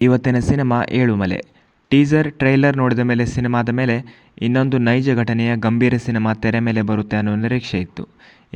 ಇವತ್ತಿನ cinema Yelumale teaser, trailer ನೋಡಿದ ಮೇಲೆ ಸಿನಿಮಾದ ಮೇಲೆ ಇನ್ನೊಂದು ನೈಜ ಘಟನೆಯ ಗಂಭೀರ ಸಿನಿಮಾ ತೆರೆ ಮೇಲೆ ಬರುತ್ತೆ ಅನ್ನೋ ನಿರೀಕ್ಷೆ ಇತ್ತು.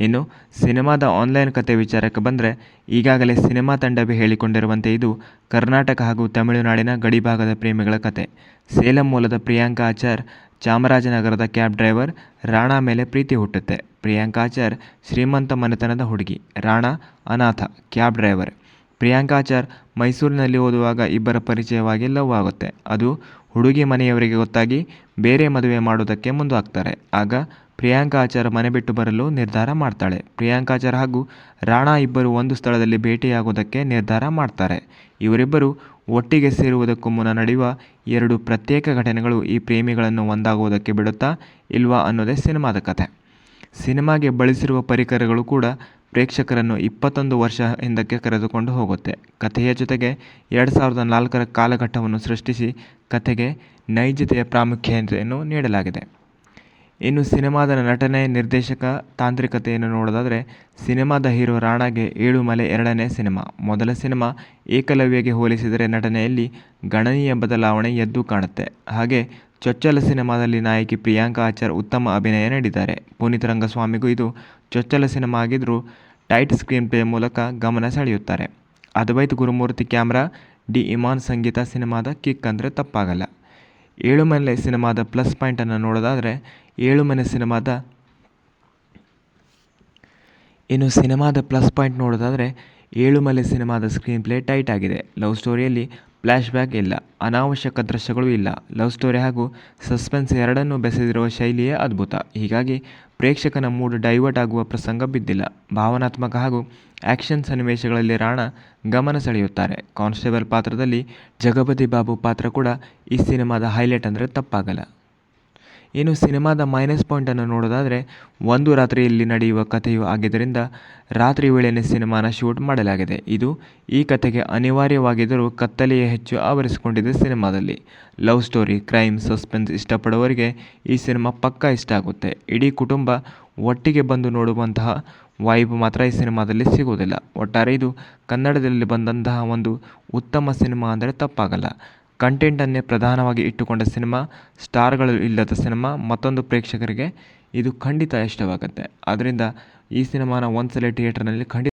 ಇನ್ನು ಸಿನಿಮಾದ ಆನ್ಲೈನ್ ಕತೆ ವಿಚಾರಕ್ಕೆ ಬಂದರೆ ಈಗಾಗಲೇ ಸಿನಿಮಾ ತಂಡವೇ ಹೇಳಿಕೊಂಡಿರುವಂತೆ ಇದು ಕರ್ನಾಟಕ ಹಾಗೂ ತಮಿಳುನಾಡಿನ ಗಡಿಭಾಗದ ಪ್ರೇಮಿಗಳ ಕತೆ. ಸೇಲಂ ಮೂಲದ ಪ್ರಿಯಾಂಕಾ ಆಚಾರ್, ಚಾಮರಾಜನಗರದ ಕ್ಯಾಬ್ ಡ್ರೈವರ್, ರಾಣಾ ಮೇಲೆ ಪ್ರೀತಿ ಹುಟ್ಟುತ್ತೆ. ಪ್ರಿಯಾಂಕಾ ಆಚಾರ್ ಶ್ರೀಮಂತ ಮನೆತನದ ಹುಡುಗಿ, ರಾಣಾ ಅನಾಥ, ಕ್ಯಾಬ್ ಡ್ರೈವರ್. ಪ್ರಿಯಾಂಕಾ ಆಚಾರ್ ಮೈಸೂರಿನಲ್ಲಿ ಓದುವಾಗ ಇಬ್ಬರ ಪರಿಚಯವಾಗಿ ಲವ್ ಆಗುತ್ತೆ. ಅದು ಹುಡುಗಿ ಮನೆಯವರಿಗೆ ಗೊತ್ತಾಗಿ ಬೇರೆ ಮದುವೆ ಮಾಡೋದಕ್ಕೆ ಮುಂದಾಗ್ತಾರೆ. ಆಗ ಪ್ರಿಯಾಂಕಾ ಆಚಾರ್ ಮನೆ ಬಿಟ್ಟು ಬರಲು ನಿರ್ಧಾರ ಮಾಡ್ತಾಳೆ. ಪ್ರಿಯಾಂಕಾಚಾರ್ ಹಾಗೂ ರಾಣಾ ಇಬ್ಬರು ಒಂದು ಸ್ಥಳದಲ್ಲಿ ಭೇಟಿಯಾಗೋದಕ್ಕೆ ನಿರ್ಧಾರ ಮಾಡ್ತಾರೆ. ಇವರಿಬ್ಬರು ಒಟ್ಟಿಗೆ ಸೇರುವುದಕ್ಕೂ ಮುನ್ನ ನಡೆಯುವ ಎರಡು ಪ್ರತ್ಯೇಕ ಘಟನೆಗಳು ಈ ಪ್ರೇಮಿಗಳನ್ನು ಒಂದಾಗುವುದಕ್ಕೆ ಬಿಡುತ್ತಾ ಇಲ್ವಾ ಅನ್ನೋದೇ ಸಿನಿಮಾದ ಕಥೆ. ಸಿನಿಮಾಗೆ ಬಳಸಿರುವ ಪರಿಕರಗಳು ಕೂಡ ಪ್ರೇಕ್ಷಕರನ್ನು ಇಪ್ಪತ್ತೊಂದು ವರ್ಷ ಹಿಂದಕ್ಕೆ ಕರೆದುಕೊಂಡು ಹೋಗುತ್ತೆ. ಕಥೆಯ ಜೊತೆಗೆ ಎರಡು ಸಾವಿರದ ನಾಲ್ಕರ ಕಾಲಘಟ್ಟವನ್ನು ಸೃಷ್ಟಿಸಿ ಕಥೆಗೆ ನೈಜತೆಯ ಪ್ರಾಮುಖ್ಯತೆಯನ್ನು ನೀಡಲಾಗಿದೆ. ಇನ್ನು ಸಿನಿಮಾದ ನಟನೆ, ನಿರ್ದೇಶಕ ತಾಂತ್ರಿಕತೆಯನ್ನು ನೋಡೋದಾದರೆ ಸಿನಿಮಾದ ಹೀರೋ ರಾಣಾಗೆ ಏಳು ಮಲೆ ಎರಡನೇ ಸಿನಿಮಾ. ಮೊದಲ ಸಿನಿಮಾ ಏಕಲವ್ಯಗೆ ಹೋಲಿಸಿದರೆ ನಟನೆಯಲ್ಲಿ ಗಣನೀಯ ಬದಲಾವಣೆ ಎದ್ದು ಕಾಣುತ್ತೆ. ಹಾಗೆ ಚೊಚ್ಚಲ ಸಿನಿಮಾದಲ್ಲಿ ನಾಯಕಿ ಪ್ರಿಯಾಂಕಾ ಆಚಾರ್ ಉತ್ತಮ ಅಭಿನಯ ನೀಡಿದ್ದಾರೆ. ಪುನೀತ್ ರಂಗಸ್ವಾಮಿಗೂ ಇದು ಚೊಚ್ಚಲ ಸಿನಿಮಾ ಆಗಿದ್ದರೂ ಟೈಟ್ ಸ್ಕ್ರೀನ್ ಪ್ಲೇ ಮೂಲಕ ಗಮನ ಸೆಳೆಯುತ್ತಾರೆ. ಅದ್ವೈತ್ ಗುರುಮೂರ್ತಿ ಕ್ಯಾಮ್ರಾ ಡಿ ಇಮಾನ್ ಸಂಗೀತ ಸಿನಿಮಾದ ಕಿಕ್ ಅಂದರೆ ತಪ್ಪಾಗಲ್ಲ. ಏಳುಮಲೆ ಸಿನಿಮಾದ ಪ್ಲಸ್ ಪಾಯಿಂಟನ್ನು ನೋಡೋದಾದರೆ ಏಳುಮನೆ ಸಿನಿಮಾದ ಇನ್ನು ಸಿನಿಮಾದ ಪ್ಲಸ್ ಪಾಯಿಂಟ್ ನೋಡೋದಾದರೆ ಏಳುಮಲೆ ಸಿನಿಮಾದ ಸ್ಕ್ರೀನ್ ಪ್ಲೇ ಟೈಟ್ ಆಗಿದೆ. ಲವ್ ಸ್ಟೋರಿಯಲ್ಲಿ ಫ್ಲ್ಯಾಶ್ ಬ್ಯಾಕ್ ಇಲ್ಲ, ಅನಾವಶ್ಯಕ ದೃಶ್ಯಗಳು ಇಲ್ಲ. ಲವ್ ಸ್ಟೋರಿ ಹಾಗೂ ಸಸ್ಪೆನ್ಸ್ ಎರಡನ್ನೂ ಬೆಸೆದಿರುವ ಶೈಲಿಯೇ ಅದ್ಭುತ. ಹೀಗಾಗಿ ಪ್ರೇಕ್ಷಕನ ಮೂಡ್ ಡೈವರ್ಟ್ ಆಗುವ ಪ್ರಸಂಗ ಬಿದ್ದಿಲ್ಲ. ಭಾವನಾತ್ಮಕ ಹಾಗೂ ಆ್ಯಕ್ಷನ್ ಸನ್ನಿವೇಶಗಳಲ್ಲಿ ರಾಣಾ ಗಮನ ಸೆಳೆಯುತ್ತಾರೆ. ಕಾನ್ಸ್ಟೇಬಲ್ ಪಾತ್ರದಲ್ಲಿ ಜಗಪತಿ ಬಾಬು ಪಾತ್ರ ಕೂಡ ಈ ಸಿನಿಮಾದ ಹೈಲೈಟ್ ಅಂದರೆ ತಪ್ಪಾಗಲ್ಲ. ಇನ್ನು ಸಿನಿಮಾದ ಮೈನಸ್ ಪಾಯಿಂಟನ್ನು ನೋಡೋದಾದರೆ, ಒಂದು ರಾತ್ರಿಯಲ್ಲಿ ನಡೆಯುವ ಕಥೆಯು ಆಗಿದ್ದರಿಂದ ರಾತ್ರಿ ವೇಳೆಯೇ ಸಿನಿಮಾನ ಶೂಟ್ ಮಾಡಲಾಗಿದೆ. ಇದು ಈ ಕಥೆಗೆ ಅನಿವಾರ್ಯವಾಗಿದ್ದರೂ ಕತ್ತಲೆಯೇ ಹೆಚ್ಚು ಆವರಿಸಿಕೊಂಡಿದೆ ಸಿನಿಮಾದಲ್ಲಿ. ಲವ್ ಸ್ಟೋರಿ ಕ್ರೈಮ್ ಸಸ್ಪೆನ್ಸ್ ಇಷ್ಟಪಡುವವರಿಗೆ ಈ ಸಿನಿಮಾ ಪಕ್ಕಾ ಇಷ್ಟ ಆಗುತ್ತೆ. ಇಡೀ ಕುಟುಂಬ ಒಟ್ಟಿಗೆ ಬಂದು ನೋಡುವಂತಹ ವೈಬ್ ಮಾತ್ರ ಈ ಸಿನಿಮಾದಲ್ಲಿ ಸಿಗುವುದಿಲ್ಲ. ಒಟ್ಟಾರೆ ಇದು ಕನ್ನಡದಲ್ಲಿ ಬಂದಂತಹ ಒಂದು ಉತ್ತಮ ಸಿನಿಮಾ ಅಂದರೆ ತಪ್ಪಾಗಲ್ಲ. ಕಂಟೆಂಟನ್ನೇ ಪ್ರಧಾನವಾಗಿ ಇಟ್ಟುಕೊಂಡ ಸಿನಿಮಾ, ಸ್ಟಾರ್ಗಳು ಇಲ್ಲದ ಸಿನಿಮಾ, ಮತ್ತೊಂದು ಪ್ರೇಕ್ಷಕರಿಗೆ ಇದು ಖಂಡಿತ ಇಷ್ಟವಾಗುತ್ತೆ. ಆದ್ದರಿಂದ ಈ ಸಿನಿಮಾನ ಒಂದ್ಸಲ ಥಿಯೇಟರ್ನಲ್ಲಿ ಖಂಡಿತ